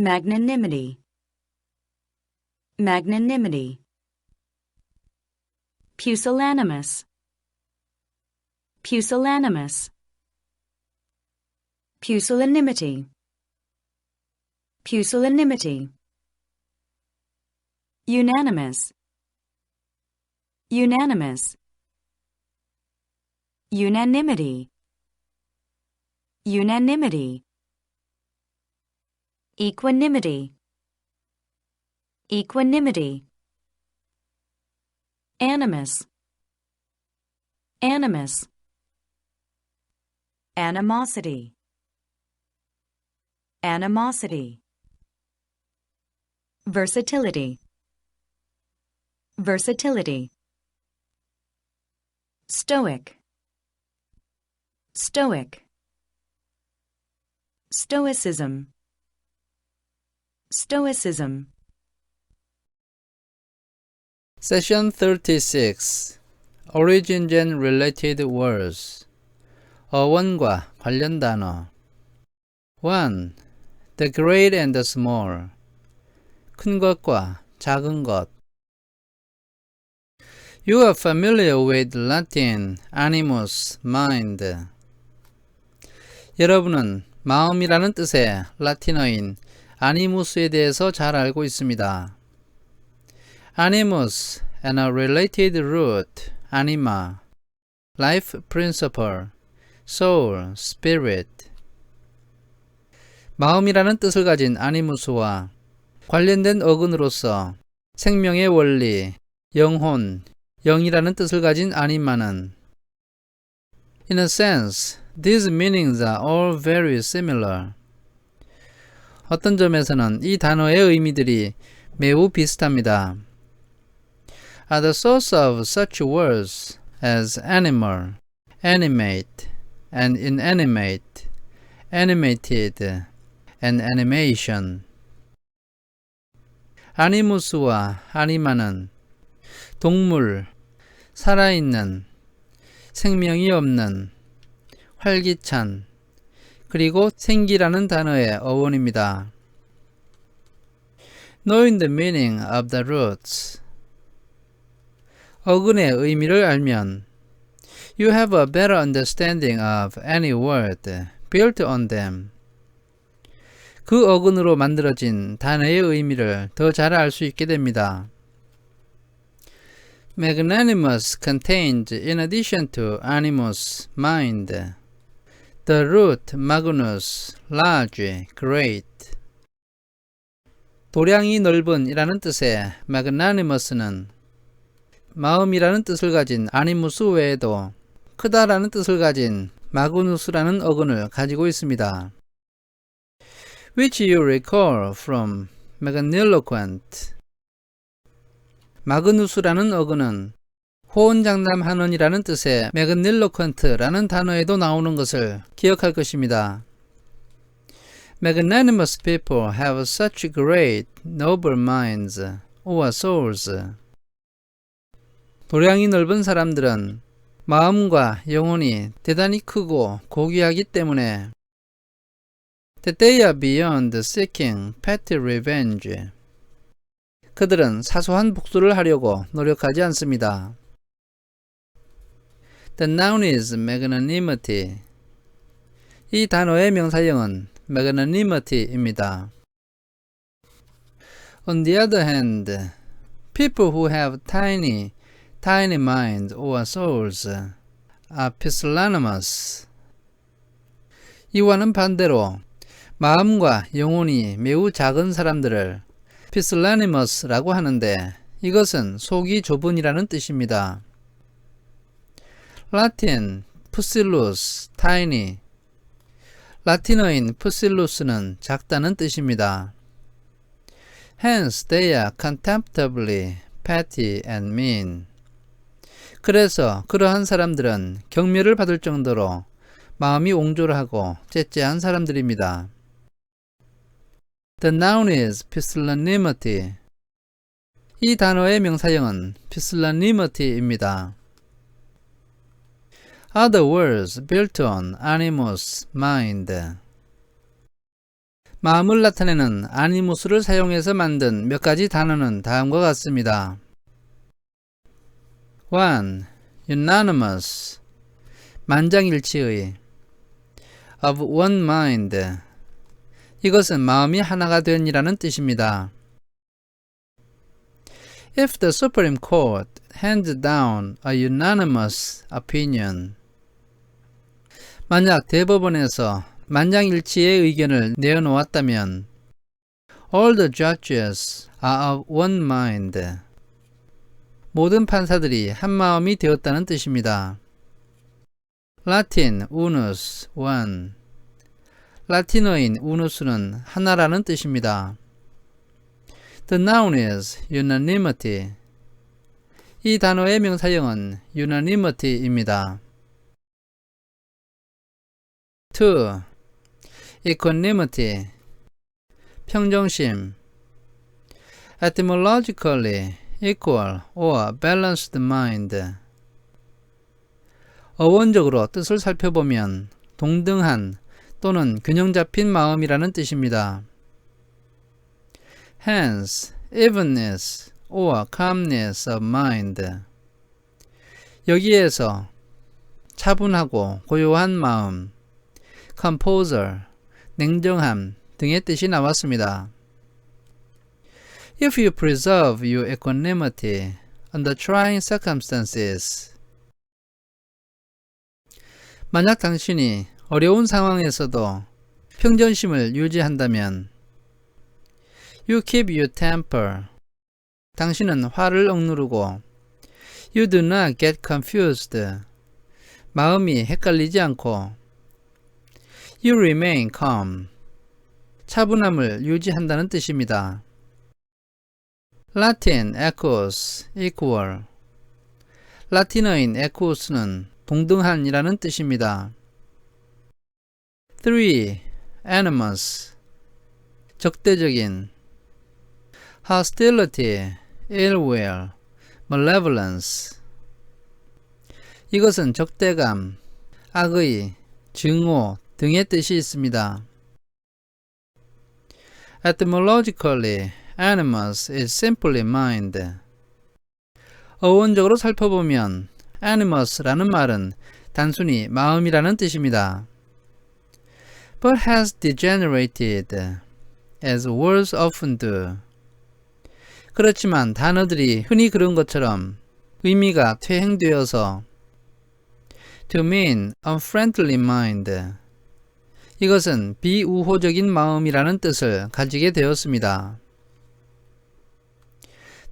magnanimity, magnanimity. Pusillanimous, pusillanimous. Pusillanimity, pusillanimity. Unanimous, unanimous. Unanimity, unanimity. Equanimity, equanimity. Animus, animus. Animosity, animosity. Versatility, versatility. Stoic, stoic. Stoicism, stoicism. Session 36 Origins and Related Words 어원과 관련 단어 1. The great and the small 큰 것과 작은 것 You are familiar with Latin animus, mind. 여러분은 마음이라는 뜻의 라틴어인 아니무스에 대해서 잘 알고 있습니다. animus and a related root, anima, life principle, soul, spirit. 마음이라는 뜻을 가진 아니무스와 관련된 어근으로서 생명의 원리, 영혼, 영이라는 뜻을 가진 아니마는 In a sense, these meanings are all very similar. 어떤 점에서는 이 단어의 의미들이 매우 비슷합니다. are the source of such words as animal, animate, and inanimate, animated, and animation. 아니무스와 아니마는 동물, 살아있는, 생명이 없는, 활기찬, 그리고 생기라는 단어의 어원입니다. Knowing the meaning of the roots 어근의 의미를 알면 You have a better understanding of any word built on them. 그 어근으로 만들어진 단어의 의미를 더 잘 알 수 있게 됩니다. Magnanimous contains, in addition to animus, mind, the root magnus, large, great. 도량이 넓은 이라는 뜻의 magnanimous는 마음이라는 뜻을 가진 아니무스 외에도 크다라는 뜻을 가진 마그누스라는 어근을 가지고 있습니다. which you recall from magniloquent. 마그누스라는 어근은 호언장담하는이라는 뜻의 magniloquent라는 단어에도 나오는 것을 기억할 것입니다. Magnanimous people have such great, noble minds or souls. 도량이 넓은 사람들은 마음과 영혼이 대단히 크고 고귀하기 때문에 that they are beyond seeking petty revenge. 그들은 사소한 복수를 하려고 노력하지 않습니다. The noun is magnanimity. 이 단어의 명사형은 magnanimity입니다. On the other hand, people who have tiny tiny minds or souls are pusillanimous. 이와는 반대로 마음과 영혼이 매우 작은 사람들을 pusillanimous라고 하는데 이것은 속이 좁은이라는 뜻입니다. 라틴 pusillus, tiny 라틴어인 pusillus는 작다는 뜻입니다. Hence they are contemptibly petty and mean. 그래서 그러한 사람들은 경멸을 받을 정도로 마음이 옹졸하고 째째한 사람들입니다. The noun is pusillanimity. 이 단어의 명사형은 pusillanimity입니다. Other words built on animus, mind. 마음을 나타내는 아니무스를 사용해서 만든 몇 가지 단어는 다음과 같습니다. 1. unanimous 만장일치의 of one mind 이것은 마음이 하나가 된이라는 뜻입니다. If the Supreme Court hands down a unanimous opinion 만약 대법원에서 만장일치의 의견을 내어놓았다면 All the judges are of one mind 모든 판사들이 한 마음이 되었다는 뜻입니다. 라틴 unus one 라틴어인 unu스는 하나라는 뜻입니다. The noun is unanimity. 이 단어의 명사형은 unanimity입니다. 2. equanimity 평정심 etymologically equal or balanced mind 어원적으로 뜻을 살펴보면 동등한 또는 균형 잡힌 마음이라는 뜻입니다. hence evenness or calmness of mind 여기에서 차분하고 고요한 마음 composure 냉정함 등의 뜻이 나왔습니다. If you preserve your equanimity under trying circumstances 만약 당신이 어려운 상황에서도 평전심을 유지한다면 You keep your temper. 당신은 화를 억누르고 You do not get confused. 마음이 헷갈리지 않고 You remain calm. 차분함을 유지한다는 뜻입니다. 라틴 equus equal 라틴어인 equus는 동등한이라는 뜻입니다. 3. animus 적대적인 hostility, ill will, malevolence 이것은 적대감, 악의, 증오 등의 뜻이 있습니다. Etymologically, animus is simply mind. 어원적으로 살펴보면 animus라는 말은 단순히 마음이라는 뜻입니다. But has degenerated, as words often do. 그렇지만 단어들이 흔히 그런 것처럼 의미가 퇴행되어서 to mean unfriendly mind 이것은 비우호적인 마음이라는 뜻을 가지게 되었습니다.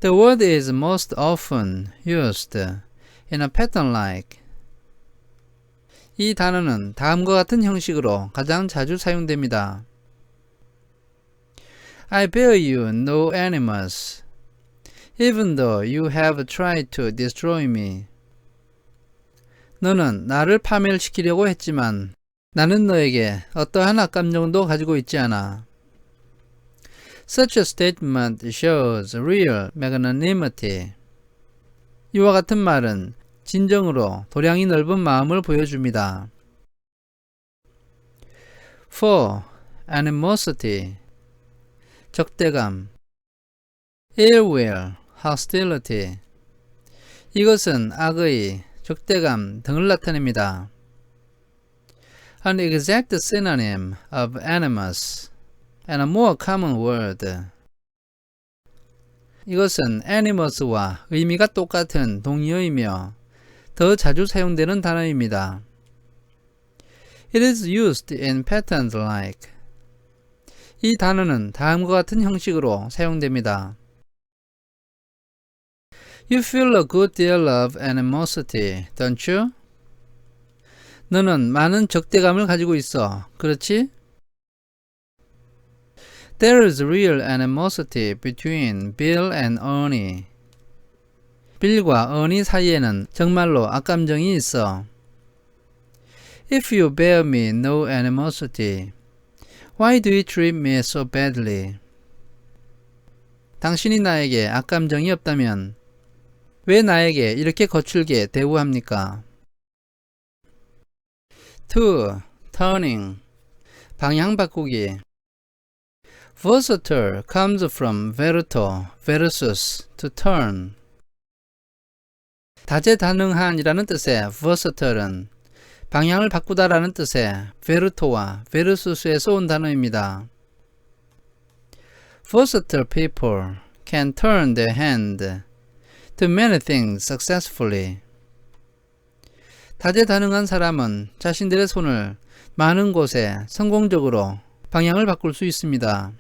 The word is most often used in a pattern like 이 단어는 다음과 같은 형식으로 가장 자주 사용됩니다. I bear you no animus, even though you have tried to destroy me. 너는 나를 파멸시키려고 했지만 나는 너에게 어떠한 악감정도 가지고 있지 않아. Such a statement shows real magnanimity. 이와 같은 말은 진정으로 도량이 넓은 마음을 보여줍니다. 4. animosity 적대감 ill will, hostility 이것은 악의, 적대감 등을 나타냅니다. An exact synonym of animus and a more common word 이것은 animus와 의미가 똑같은 동의어이며 더 자주 사용되는 단어입니다. It is used in patterns like 이 단어는 다음과 같은 형식으로 사용됩니다. You feel a good deal of animosity, don't you? 너는 많은 적대감을 가지고 있어. 그렇지? There is real animosity between Bill and Ernie. 빌과 어니 사이에는 정말로 악감정이 있어. If you bear me no animosity, why do you treat me so badly? 당신이 나에게 악감정이 없다면 왜 나에게 이렇게 거칠게 대우합니까? 2. turning 방향 바꾸기 Versator comes from verto, versus, to turn. 다재다능한이라는 뜻의 versatile은 방향을 바꾸다라는 뜻의 verto와 versus에서 온 단어입니다. Versatile people can turn their hand to many things successfully. 다재다능한 사람은 자신들의 손을 많은 곳에 성공적으로 방향을 바꿀 수 있습니다.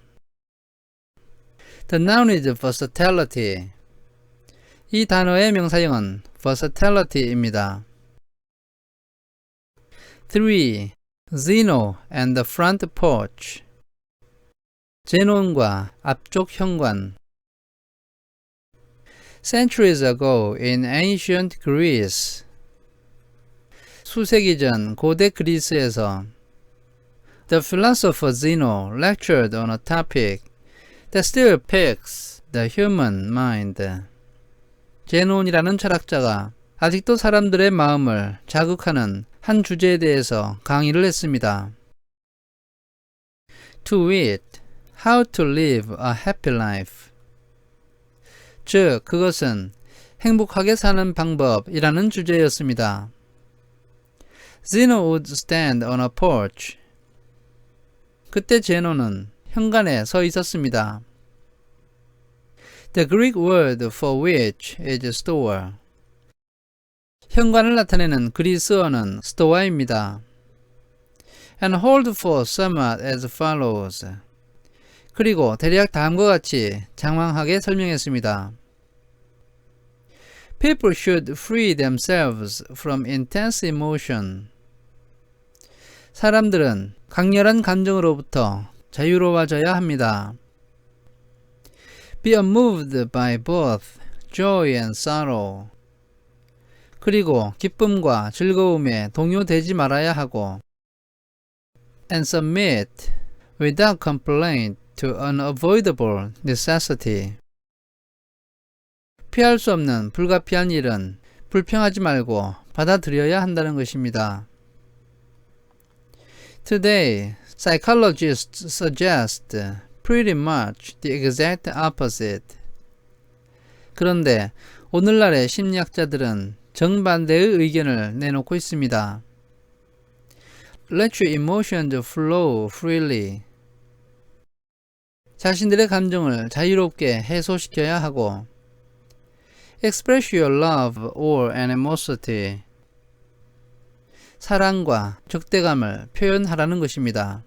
The noun is versatility. 이 단어의 명사형은 versatility입니다. 3. Zeno and the front porch. 제논과 앞쪽 현관. Centuries ago in ancient Greece. 수세기 전 고대 그리스에서 The philosopher Zeno lectured on a topic that still piques the human mind. 제논이라는 철학자가 아직도 사람들의 마음을 자극하는 한 주제에 대해서 강의를 했습니다. To wit, how to live a happy life. 즉, 그것은 행복하게 사는 방법이라는 주제였습니다. Zeno would stand on a porch. 그때 제노는 현관에 서 있었습니다. The Greek word for which is store. 현관을 나타내는 그리스어는 스토아입니다. And hold for somewhat as follows. 그리고 대략 다음과 같이 장황하게 설명했습니다. People should free themselves from intense emotion. 사람들은 강렬한 감정으로부터 자유로워져야 합니다. Be unmoved by both joy and sorrow. 그리고 기쁨과 즐거움에 동요되지 말아야 하고 and submit without complaint to unavoidable necessity. 피할 수 없는 불가피한 일은 불평하지 말고 받아들여야 한다는 것입니다. Today, psychologists suggest pretty much the exact opposite. 그런데 오늘날의 심리학자들은 정반대의 의견을 내놓고 있습니다. Let your emotions flow freely. 자신들의 감정을 자유롭게 해소시켜야 하고 Express your love or animosity. 사랑과 적대감을 표현하라는 것입니다.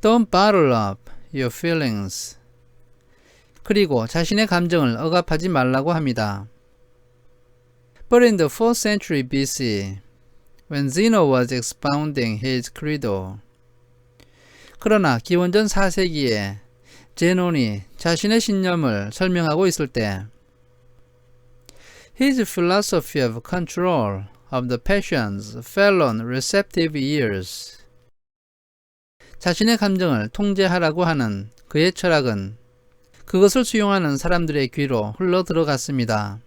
Don't bottle up your feelings. 그리고 자신의 감정을 억압하지 말라고 합니다. But in the 4th century BC, when Zeno was expounding his credo, 그러나 기원전 4세기에 제논이 자신의 신념을 설명하고 있을 때 His philosophy of control of the passions fell on receptive ears. 자신의 감정을 통제하라고 하는 그의 철학은 그것을 수용하는 사람들의 귀로 흘러 들어갔습니다.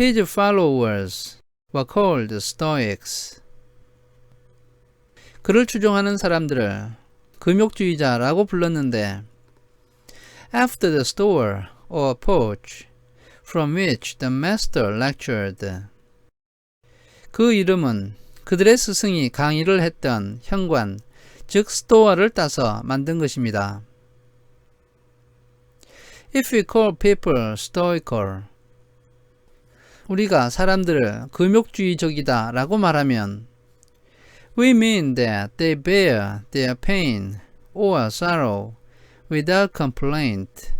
His followers were called Stoics. 그를 추종하는 사람들을 금욕주의자라고 불렀는데 After the store or porch from which the master lectured. 그 이름은 그들의 스승이 강의를 했던 현관, 즉 스토어를 따서 만든 것입니다. If we call people stoical, 우리가 사람들을 금욕주의적이다 라고 말하면 We mean that they bear their pain or sorrow without complaint.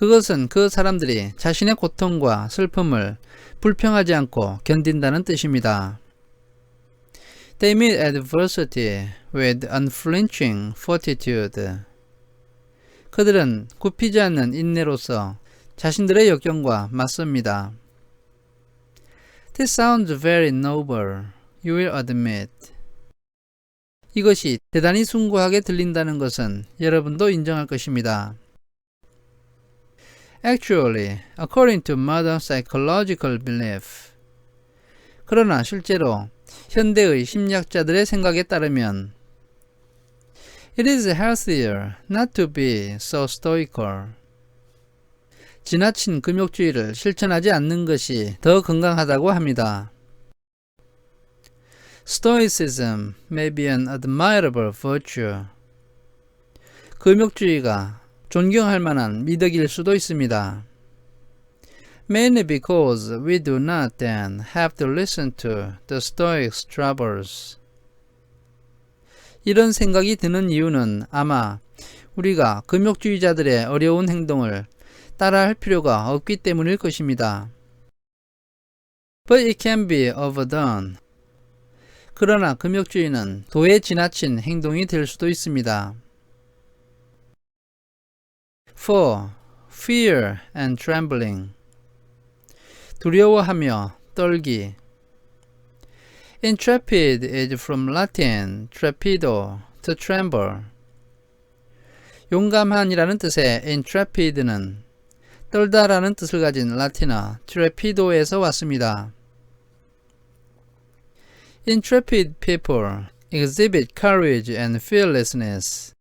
그것은 그 사람들이 자신의 고통과 슬픔을 불평하지 않고 견딘다는 뜻입니다. They meet adversity with unflinching fortitude. 그들은 굽히지 않는 인내로서 자신들의 역경과 맞섭니다. This sounds very noble, you will admit. 이것이 대단히 숭고하게 들린다는 것은 여러분도 인정할 것입니다. Actually, according to modern psychological belief. 그러나 실제로 현대의 심리학자들의 생각에 따르면 It is healthier not to be so stoical. 지나친 금욕주의를 실천하지 않는 것이 더 건강하다고 합니다. Stoicism may be an admirable virtue. 금욕주의가 존경할 만한 미덕일 수도 있습니다. Mainly because we do not then have to listen to the Stoics' troubles. 이런 생각이 드는 이유는 아마 우리가 금욕주의자들의 어려운 행동을 따라할 필요가 없기 때문일 것입니다. But it can be overdone. 그러나 금욕주의는 도에 지나친 행동이 될 수도 있습니다. 4. Fear and trembling. 두려워하며 떨기. Intrepid is from Latin trepido, to tremble. 용감한이라는 뜻의 intrepid는 떨다라는 뜻을 가진 라틴어 trepido에서 왔습니다. Intrepid people exhibit courage and fearlessness.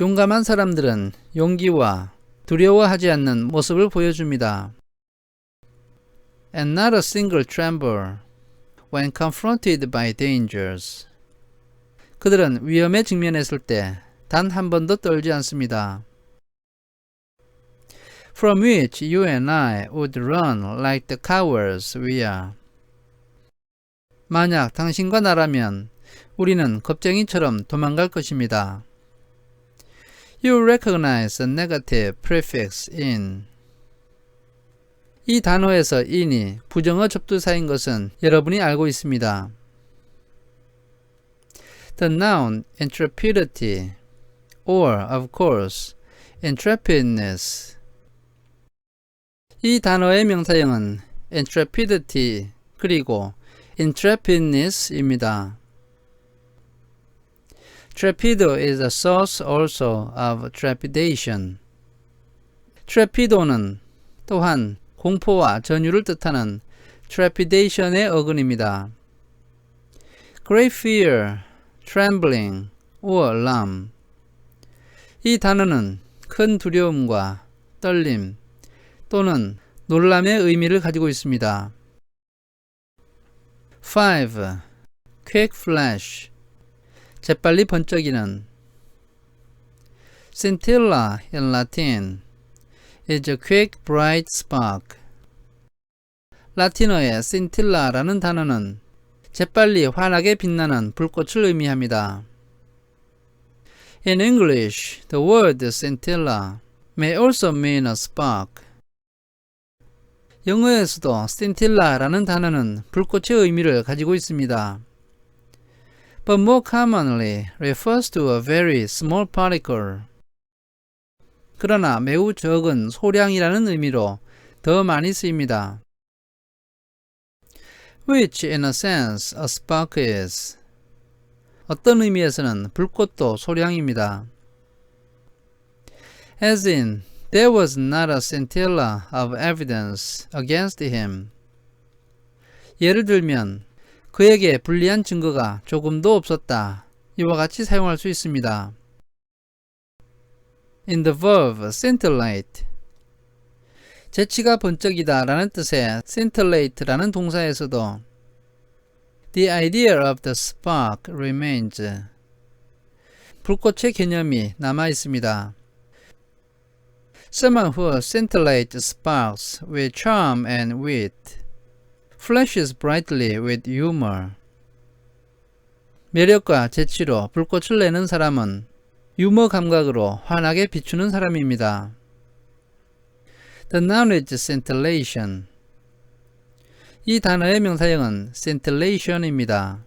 용감한 사람들은 용기와 두려워하지 않는 모습을 보여줍니다. And not a single tremble when confronted by dangers. 그들은 위험에 직면했을 때 단 한 번도 떨지 않습니다. From which you and I would run like the cowards we are. 만약 당신과 나라면 우리는 겁쟁이처럼 도망갈 것입니다. You recognize the negative prefix in. 이 단어에서 in이 부정어 접두사인 것은 여러분이 알고 있습니다. The noun intrepidity or of course intrepidness 이 단어의 명사형은 intrepidity 그리고 intrepidness입니다. Trepido is a source also of trepidation. trepido는 또한 공포와 전율을 뜻하는 trepidation의 어근입니다. Great fear, trembling, or alarm. 이 단어는 큰 두려움과 떨림 또는 놀람의 의미를 가지고 있습니다. 5. quick flash 재빨리 번쩍이는 scintilla in Latin is a quick bright spark 라틴어의 scintilla라는 단어는 재빨리 환하게 빛나는 불꽃을 의미합니다. In English, the word scintilla may also mean a spark. 영어에서도 scintilla라는 단어는 불꽃의 의미를 가지고 있습니다. But more commonly refers to a very small particle. 그러나 매우 적은 소량이라는 의미로 더 많이 쓰입니다. Which in a sense a spark is. 어떤 의미에서는 불꽃도 소량입니다. As in, there was not a scintilla of evidence against him. 예를 들면, 그에게 불리한 증거가 조금도 없었다. 이와 같이 사용할 수 있습니다. In the verb scintillate, 재치가 번쩍이다 라는 뜻의 scintillate라는 동사에서도 The idea of the spark remains. 불꽃의 개념이 남아 있습니다. Someone who scintillates sparks with charm and wit, flashes brightly with humor. 매력과 재치로 불꽃을 내는 사람은 유머 감각으로 환하게 비추는 사람입니다. The is scintillation. 이 단어의 명사형은 scintillation입니다.